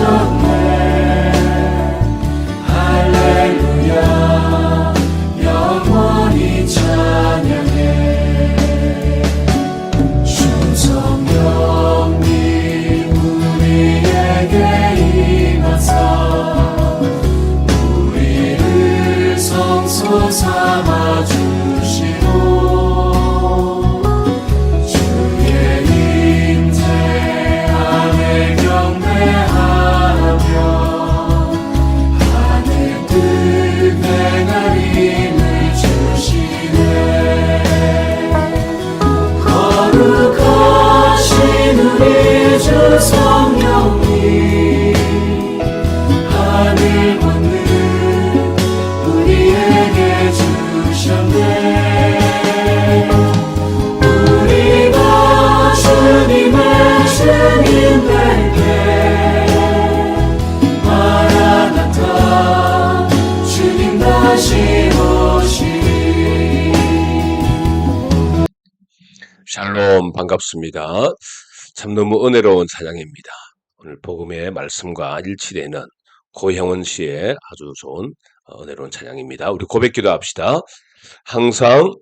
주 샬롬 반갑습니다. 참 너무 은혜로운 찬양입니다. 오늘 복음의 말씀과 일치되는 고형원 씨의 아주 좋은 어, 은혜로운 찬양입니다. 우리 고백 기도 합시다. 항상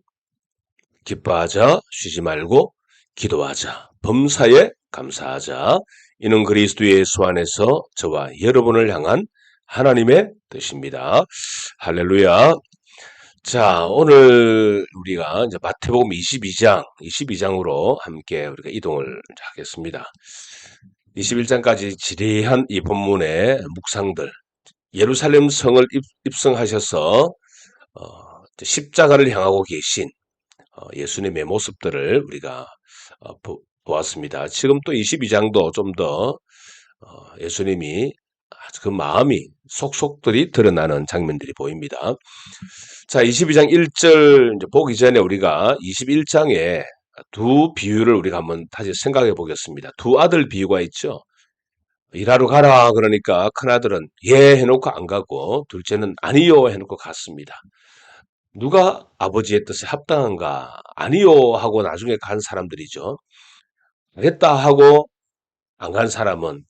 기뻐하자 쉬지 말고 기도하자 범사에 감사하자 이는 그리스도 예수 안에서 저와 여러분을 향한 하나님의 뜻입니다. 할렐루야. 자, 오늘 우리가 이제 마태복음 22장, 22장으로 함께 우리가 이동을 하겠습니다. 21장까지 지리한 이 본문의 묵상들, 예루살렘 성을 입, 입성하셔서 어, 십자가를 향하고 계신 어, 예수님의 모습들을 우리가 어, 보, 보았습니다. 지금 또 22장도 좀더 어, 예수님이 아주 그 마음이 속속들이 드러나는 장면들이 보입니다. 자, 22장 1절 이제 보기 전에 우리가 21장에 두 비유를 우리가 한번 다시 생각해 보겠습니다. 두 아들 비유가 있죠. 일하러 가라 그러니까 큰 아들은 예 해놓고 안 가고 둘째는 아니요 해놓고 갔습니다. 누가 아버지의 뜻에 합당한가 아니요 하고 나중에 간 사람들이죠. 하겠다 하고 안 간 사람은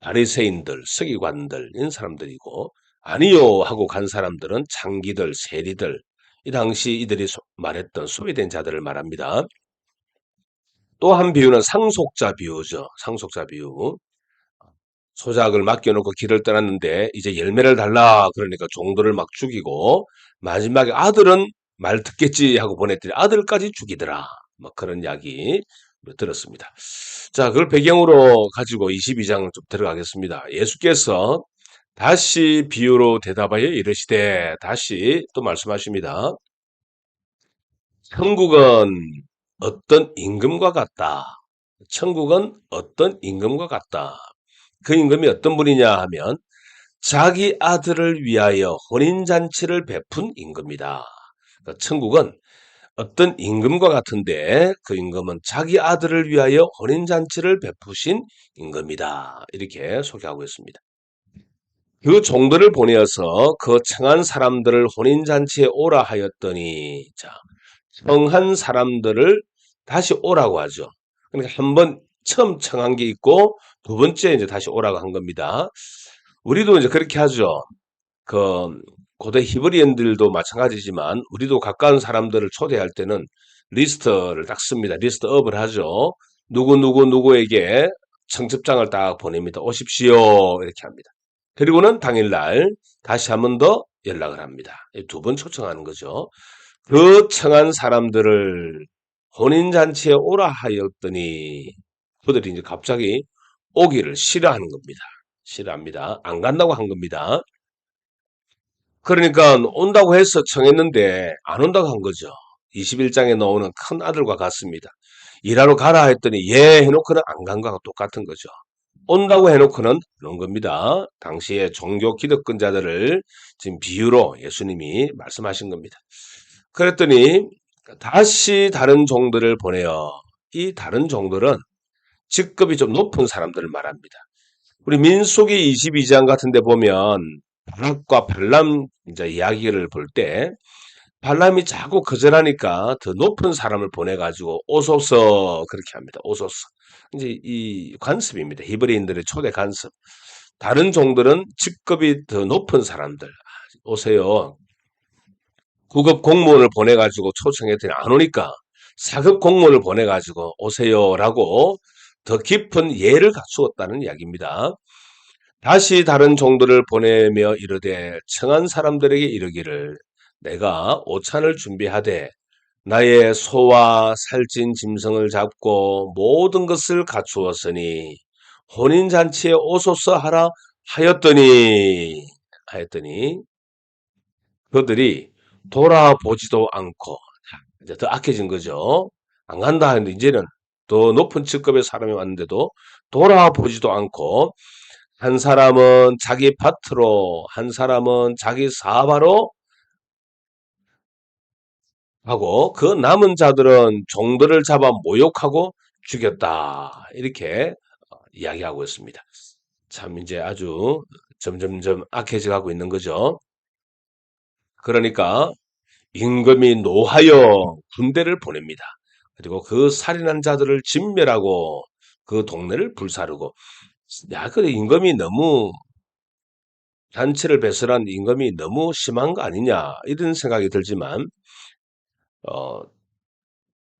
바리새인들, 서기관들 이런 사람들이고 아니요 하고 간 사람들은 창기들, 세리들 이 당시 이들이 소- 말했던 소외된 자들을 말합니다. 또 한 비유는 상속자 비유죠. 상속자 비유. 소작을 맡겨놓고 길을 떠났는데 이제 열매를 달라 그러니까 종들을 막 죽이고 마지막에 아들은 말 듣겠지 하고 보냈더니 아들까지 죽이더라. 막 그런 이야기 들었습니다. 자, 그걸 배경으로 가지고 22장 좀 들어가겠습니다. 예수께서 다시 비유로 대답하여 이르시되 다시 또 말씀하십니다. 천국은 어떤 임금과 같다. 천국은 어떤 임금과 같다. 그 임금이 어떤 분이냐 하면 자기 아들을 위하여 혼인잔치를 베푼 임금이다. 그러니까 천국은 어떤 임금과 같은데 그 임금은 자기 아들을 위하여 혼인잔치를 베푸신 임금이다. 이렇게 소개하고 있습니다. 그 종들을 보내어서 그 청한 사람들을 혼인잔치에 오라 하였더니 자 청한 사람들을 다시 오라고 하죠. 그러니까 한 번 처음 청한 게 있고 두 번째 이제 다시 오라고 한 겁니다. 우리도 이제 그렇게 하죠. 그 고대 히브리인들도 마찬가지지만 우리도 가까운 사람들을 초대할 때는 리스트를 딱 씁니다. 리스트업을 하죠. 누구 누구 누구에게 청첩장을 딱 보냅니다. 오십시오 이렇게 합니다. 그리고는 당일날 다시 한 번 더 연락을 합니다. 두 번 초청하는 거죠. 그 청한 사람들을 혼인잔치에 오라 하였더니 그들이 이제 갑자기 오기를 싫어하는 겁니다. 싫어합니다. 안 간다고 한 겁니다. 그러니까 온다고 해서 청했는데 안 온다고 한 거죠. 21장에 나오는 큰 아들과 같습니다. 일하러 가라 했더니 예 해놓고는 안 간 거하고 똑같은 거죠. 온다고 해놓고는 안온 겁니다. 당시에 종교 기득권자들을 지금 비유로 예수님이 말씀하신 겁니다. 그랬더니 다시 다른 종들을 보내어 이 다른 종들은 직급이 좀 높은 사람들을 말합니다. 우리 민수기 22장 같은 데 보면 바락과 발람 이제 이야기를 볼 때 발람이 자꾸 거절하니까 더 높은 사람을 보내가지고 오소서 그렇게 합니다. 오소서. 이제 이 관습입니다. 히브리인들의 초대 관습. 다른 종들은 직급이 더 높은 사람들 오세요. 9급 공무원을 보내가지고 초청했더니 안 오니까 4급 공무원을 보내가지고 오세요라고 더 깊은 예를 갖추었다는 이야기입니다. 다시 다른 종들을 보내며 이르되 청한 사람들에게 이르기를 내가 오찬을 준비하되 나의 소와 살찐 짐승을 잡고 모든 것을 갖추었으니 혼인잔치에 오소서 하라 하였더니 하였더니 그들이 돌아보지도 않고 이제 더 악해진 거죠. 안 간다 하는데 이제는 더 높은 직급의 사람이 왔는데도 돌아보지도 않고 한 사람은 자기 밭으로 한 사람은 자기 사바로 하고 그 남은 자들은 종들을 잡아 모욕하고 죽였다. 이렇게 어, 이야기하고 있습니다. 참 이제 아주 점점점 악해져 가고 있는 거죠. 그러니까 임금이 노하여 군대를 보냅니다. 그리고 그 살인한 자들을 진멸하고 그 동네를 불사르고 야, 그래 임금이 너무 단체를 배설한 임금이 너무 심한 거 아니냐 이런 생각이 들지만 어,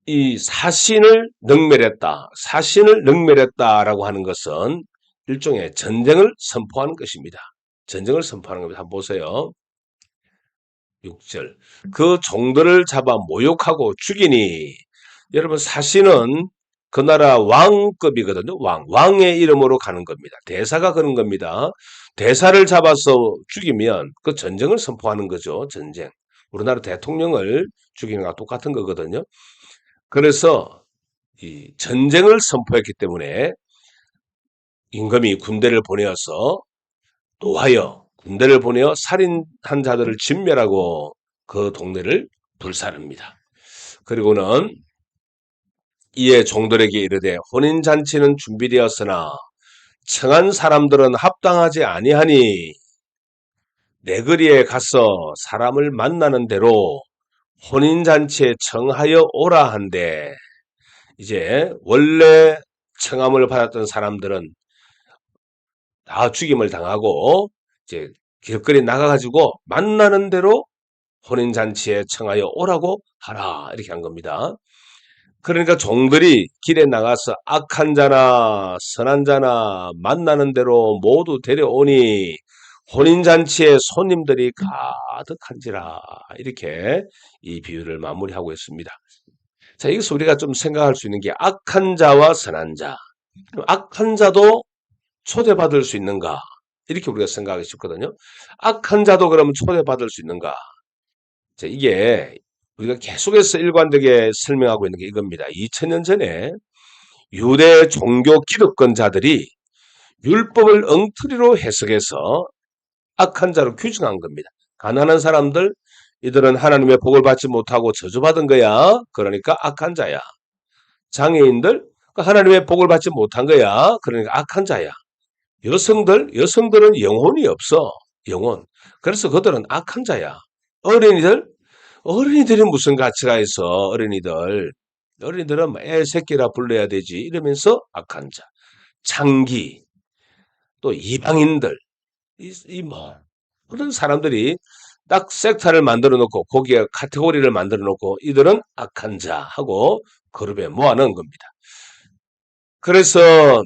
이 사신을 능멸했다, 사신을 능멸했다라고 하는 것은 일종의 전쟁을 선포하는 것입니다. 전쟁을 선포하는 겁니다. 한번 보세요. 6절. 그 종들을 잡아 모욕하고 죽이니 여러분 사신은 그 나라 왕급이거든요. 왕. 왕의 이름으로 가는 겁니다. 대사가 그런 겁니다. 대사를 잡아서 죽이면 그 전쟁을 선포하는 거죠. 전쟁. 우리나라 대통령을 죽이는 거랑 똑같은 거거든요. 그래서 이 전쟁을 선포했기 때문에 임금이 군대를 보내어서 노하여 군대를 보내어 살인한 자들을 진멸하고 그 동네를 불사릅니다. 그리고는 이에 종들에게 이르되 혼인 잔치는 준비되었으나 청한 사람들은 합당하지 아니하니 내 거리에 가서 사람을 만나는 대로 혼인 잔치에 청하여 오라 한데 이제 원래 청함을 받았던 사람들은 다 죽임을 당하고 이제 길거리 나가가지고 만나는 대로 혼인 잔치에 청하여 오라고 하라 이렇게 한 겁니다. 그러니까 종들이 길에 나가서 악한 자나 선한 자나 만나는 대로 모두 데려오니 혼인잔치에 손님들이 가득한지라 이렇게 이 비유를 마무리하고 있습니다. 자, 여기서 우리가 좀 생각할 수 있는 게 악한 자와 선한 자. 악한 자도 초대받을 수 있는가? 이렇게 우리가 생각하기 쉽거든요. 악한 자도 그러면 초대받을 수 있는가? 자, 이게 우리가 계속해서 일관되게 설명하고 있는 게 이겁니다. 2000년 전에 유대 종교 기득권자들이 율법을 엉터리로 해석해서 악한 자로 규정한 겁니다. 가난한 사람들, 이들은 하나님의 복을 받지 못하고 저주받은 거야. 그러니까 악한 자야. 장애인들, 그 하나님의 복을 받지 못한 거야. 그러니까 악한 자야. 여성들, 여성들은 영혼이 없어. 영혼. 그래서 그들은 악한 자야. 어린이들, 어린이들이 무슨 가치가 있어. 어린이들. 어린이들은 뭐애 새끼라 불러야 되지. 이러면서 악한 자. 창기. 또 이방인들. 이, 이 뭐, 그런 사람들이 딱 섹터를 만들어 놓고 거기에 카테고리를 만들어 놓고 이들은 악한 자 하고 그룹에 모아놓은 겁니다. 그래서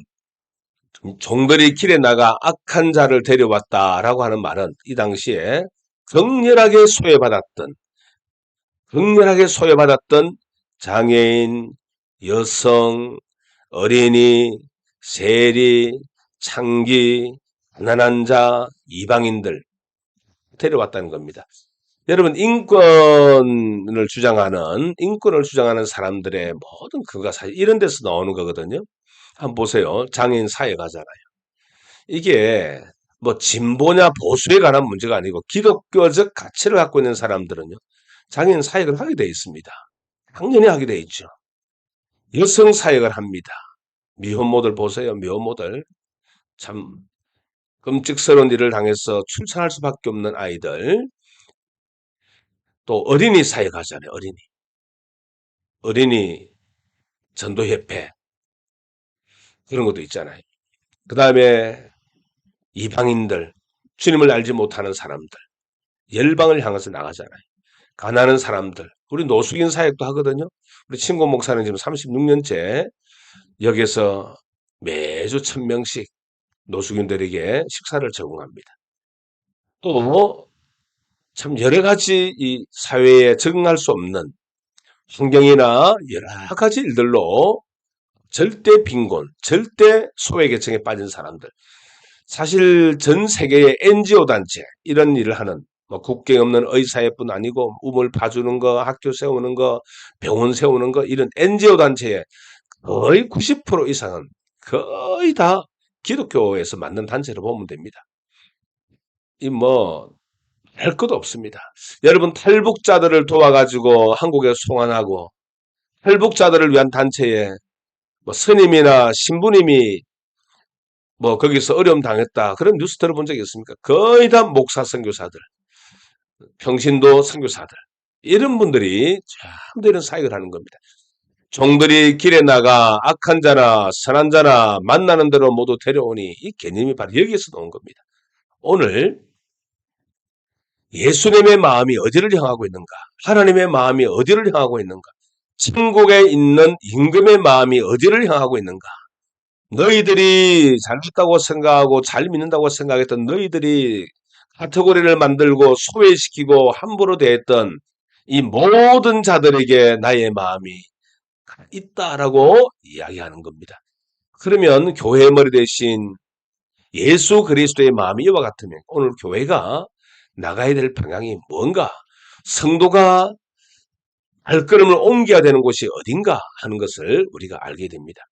종들이 길에 나가 악한 자를 데려왔다라고 하는 말은 이 당시에 극렬하게 소외받았던 극렬하게 소외받았던 장애인, 여성, 어린이, 세리, 창기, 가난한 자, 이방인들 데려왔다는 겁니다. 여러분 인권을 주장하는 인권을 주장하는 사람들의 모든 그가 사실 이런 데서 나오는 거거든요. 한번 보세요. 장애인 사회 가잖아요. 이게 뭐 진보냐 보수에 관한 문제가 아니고 기독교적 가치를 갖고 있는 사람들은요. 장애인 사역을 하게 돼 있습니다. 당연히 하게 돼 있죠. 여성 사역을 합니다. 미혼모들 보세요. 미혼모들 참 끔찍스러운 일을 당해서 출산할 수밖에 없는 아이들, 또 어린이 사역하잖아요, 어린이. 어린이 전도협회. 그런 것도 있잖아요. 그 다음에 이방인들, 주님을 알지 못하는 사람들, 열방을 향해서 나가잖아요. 가난한 사람들, 우리 노숙인 사역도 하거든요. 우리 친구 목사는 지금 36년째 여기서 매주 천 명씩 노숙인들에게 식사를 제공합니다. 또 참 여러 가지 이 사회에 적응할 수 없는 환경이나 여러 가지 일들로 절대 빈곤, 절대 소외계층에 빠진 사람들. 사실 전 세계의 NGO 단체 이런 일을 하는 뭐 국경 없는 의사회뿐 아니고 우물 파주는 거, 학교 세우는 거, 병원 세우는 거 이런 NGO 단체의 거의 90% 이상은 거의 다 기독교에서 만든 단체로 보면 됩니다. 이뭐 할 것도 없습니다. 여러분 탈북자들을 도와가지고 한국에 송환하고 탈북자들을 위한 단체에 뭐 스님이나 신부님이 뭐 거기서 어려움 당했다 그런 뉴스 들어본 적 있습니까? 거의 다 목사 선교사들, 평신도 선교사들 이런 분들이 전부 이런 사역을 하는 겁니다. 종들이 길에 나가 악한 자나 선한 자나 만나는 대로 모두 데려오니 이 개념이 바로 여기에서 나온 겁니다. 오늘 예수님의 마음이 어디를 향하고 있는가? 하나님의 마음이 어디를 향하고 있는가? 천국에 있는 임금의 마음이 어디를 향하고 있는가? 너희들이 잘됐다고 생각하고 잘 믿는다고 생각했던 너희들이 카테고리를 만들고 소외시키고 함부로 대했던 이 모든 자들에게 나의 마음이 있다라고 이야기하는 겁니다. 그러면 교회의 머리 대신 예수 그리스도의 마음이 이와 같으면 오늘 교회가 나가야 될 방향이 뭔가 성도가 발걸음을 옮겨야 되는 곳이 어딘가 하는 것을 우리가 알게 됩니다.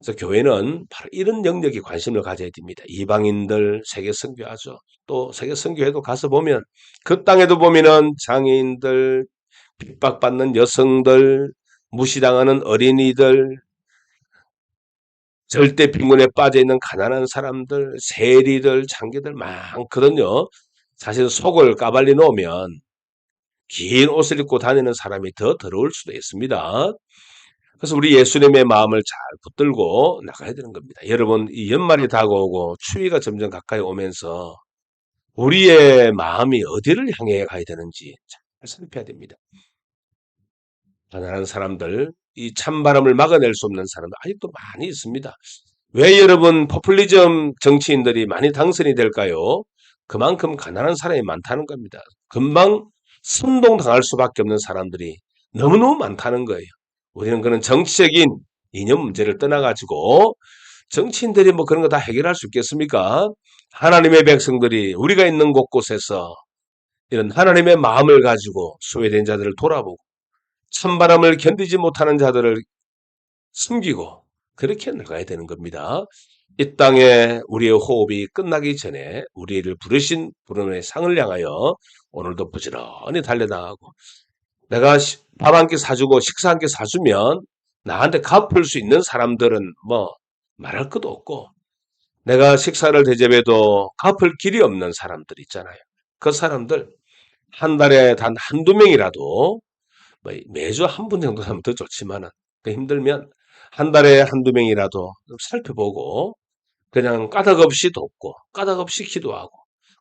그래서 교회는 바로 이런 영역에 관심을 가져야 됩니다. 이방인들 세계 선교하죠. 또 세계 선교회도 가서 보면 그 땅에도 보면은 장애인들, 핍박받는 여성들, 무시당하는 어린이들, 절대 빈곤에 빠져 있는 가난한 사람들, 세리들, 장개들 많거든요. 사실 속을 까발리 놓으면 긴 옷을 입고 다니는 사람이 더 더러울 수도 있습니다. 그래서 우리 예수님의 마음을 잘 붙들고 나가야 되는 겁니다. 여러분, 이 연말이 다가오고 추위가 점점 가까이 오면서 우리의 마음이 어디를 향해 가야 되는지 잘 살펴야 됩니다. 가난한 사람들, 이 찬바람을 막아낼 수 없는 사람들 아직도 많이 있습니다. 왜 여러분 포퓰리즘 정치인들이 많이 당선이 될까요? 그만큼 가난한 사람이 많다는 겁니다. 금방 선동당할 수밖에 없는 사람들이 너무너무 많다는 거예요. 우리는 그런 정치적인 이념 문제를 떠나가지고 정치인들이 뭐 그런 거 다 해결할 수 있겠습니까? 하나님의 백성들이 우리가 있는 곳곳에서 이런 하나님의 마음을 가지고 소외된 자들을 돌아보고 찬바람을 견디지 못하는 자들을 숨기고 그렇게 나가야 되는 겁니다. 이 땅에 우리의 호흡이 끝나기 전에 우리를 부르신 부름의 상을 향하여 오늘도 부지런히 달려나가고 내가 밥 한 끼 사주고 식사 한 끼 사주면 나한테 갚을 수 있는 사람들은 뭐 말할 것도 없고 내가 식사를 대접해도 갚을 길이 없는 사람들 있잖아요. 그 사람들 한 달에 단 한두 명이라도 뭐 매주 한 분 정도 하면 더 좋지만은 그 힘들면 한 달에 한두 명이라도 좀 살펴보고 그냥 까닭 없이 돕고 까닭 없이 기도하고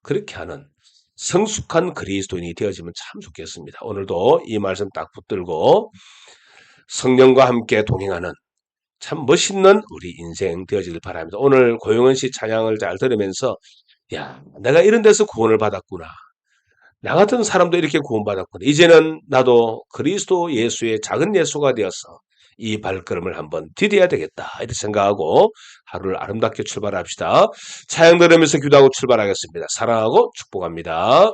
그렇게 하는 성숙한 그리스도인이 되어지면 참 좋겠습니다. 오늘도 이 말씀 딱 붙들고 성령과 함께 동행하는 참 멋있는 우리 인생 되어지길 바랍니다. 오늘 고용은 씨 찬양을 잘 들으면서 야 내가 이런 데서 구원을 받았구나. 나 같은 사람도 이렇게 구원받았구나. 이제는 나도 그리스도 예수의 작은 예수가 되어서 이 발걸음을 한번 디뎌야 되겠다. 이렇게 생각하고 하루를 아름답게 출발합시다. 차양 들으면서 기도하고 출발하겠습니다. 사랑하고 축복합니다.